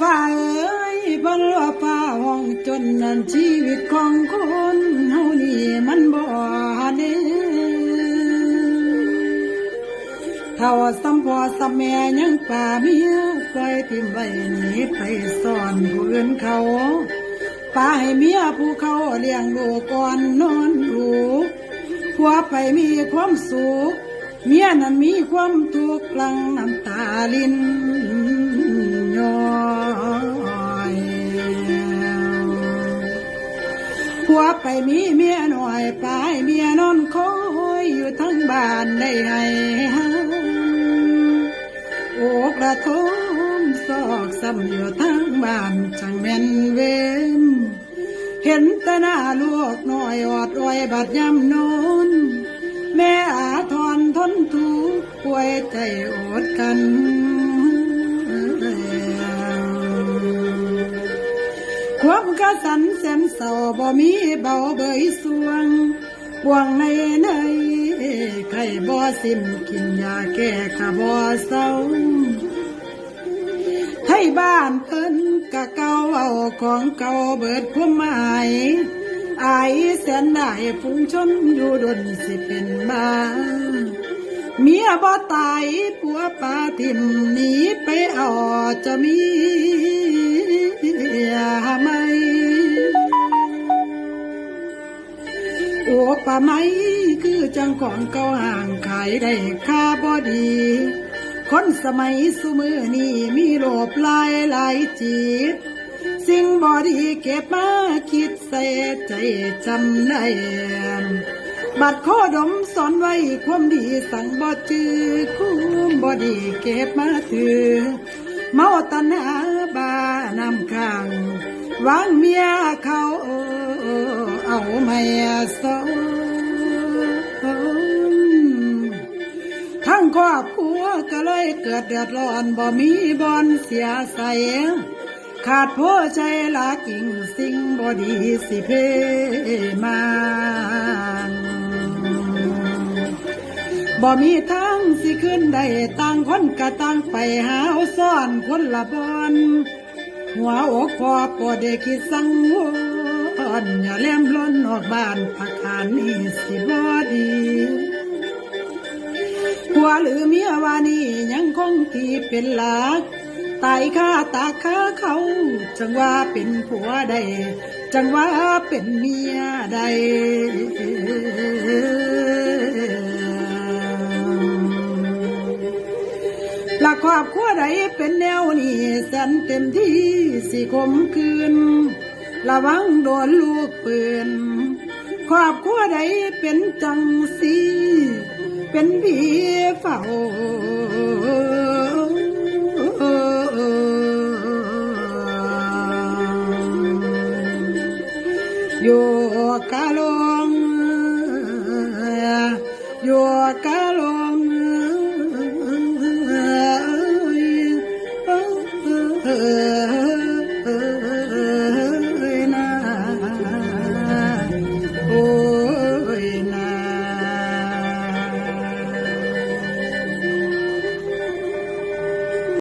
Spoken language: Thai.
ฟ้าเอ้ยบนลัวฟ้าห้องจนนั่นชีวิตของคนเฮานี่มันบ่เด้เท่าสัมพอสัมแม่ยังป่าเมียปล่อยทิมไว้หนีไปซ่อนผู้อื่นเขาป่าให้เมียผู้เขาเลี้ยงลูกก่อนนอนดูผัวไปมีความสุขเมียนั้นมีความทุกข์ลังน้ำตาลิน ผัวไปมีเมียหน่อยไปเมียนอนคอยอยู่ทั้งบ้านได้ให้โอกระทมซอกซ้ำอยู่ทั้งบ้านจังแม่นเวนเห็นแต่หน้าลูกน้อยอดอ้อยบาดยำนอนแม่อาทรทนทุกข์ป่วยใจอดกัน กระสันแสนเศร้าบ่มีเบาเบยสวงห่วงในในไข่บ่สิ้นกินยาแก้ขะบ่เศร้าให้บ้านเพิ่นกะเก่าเอาของเก่าเบิดความหมายอายแสนได้ฟุ้งชนอยู่ดนสิเป็นบ้าเมียบ่ตายผัวปาทิมหนีไปเอาจะมี โอ้ป่าไม้คือจังของเก่าห่างขายได้ค่าบ่ดี คนสมัยสุมือนี้มีโลภหลายหลายจิตสิ่งบ่ดีเก็บมาคิดใส่ใจจำได้บัดข้อดมสอนไว้ความดีสั่งบ่จือคุ้มบ่ดีเก็บมาถือ เมาตันหาบานำข้างวางเมียเขา เอาไม่สนทั้งครอบครัวก็เลยเกิดเดือดร้อนบ่มีบอนเสียใสขาดผู้ใจละกิ่งสิ่งบ่ดีสิเพมาบ่มีทางสิขึ้นได้ต่างคนกะต่างไปหาซ่อนคนละบอน หัวอกพอปวดได้คิดสังวร อย่าแลมล้นออกบ้านพักฐานนี่สิบ่ดีผัวหรือเมียวานี่ยังคงที่เป็นหลักตายค่าตาค่าเขา จังว่าเป็นผัวใด จังว่าเป็นเมียใดหลักครอบครัวใดเป็นแนวนี้แสนเต็มที่สิคมคืน ระวังโดนลูกปืนครอบครัวใดเป็นจังสีเป็นผีเฝ้าอยู่กะลงอยู่กะลงเออ